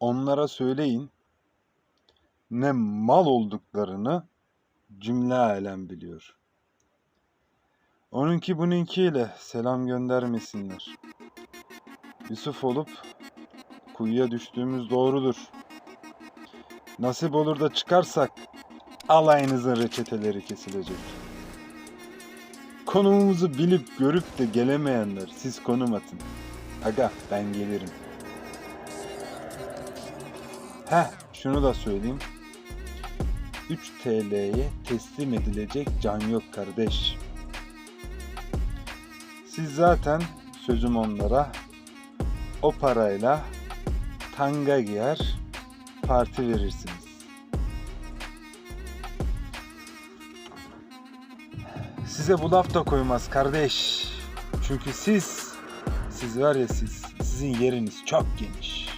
onlara söyleyin ne mal olduklarını cümle alem biliyor. Onunki bununkiyle selam göndermesinler. Yusuf olup kuyuya düştüğümüz doğrudur. Nasip olur da çıkarsak alayınızın reçeteleri kesilecek. Konumumuzu bilip görüp de gelemeyenler siz konum atın. Aga ben gelirim. Heh şunu da söyleyeyim. 3 TL'ye teslim edilecek can yok kardeş. Siz zaten sözüm onlara o parayla tanga giyer parti verirsiniz. Size bu laf da koymaz kardeş. Çünkü siz, siz var ya siz, sizin yeriniz çok geniş.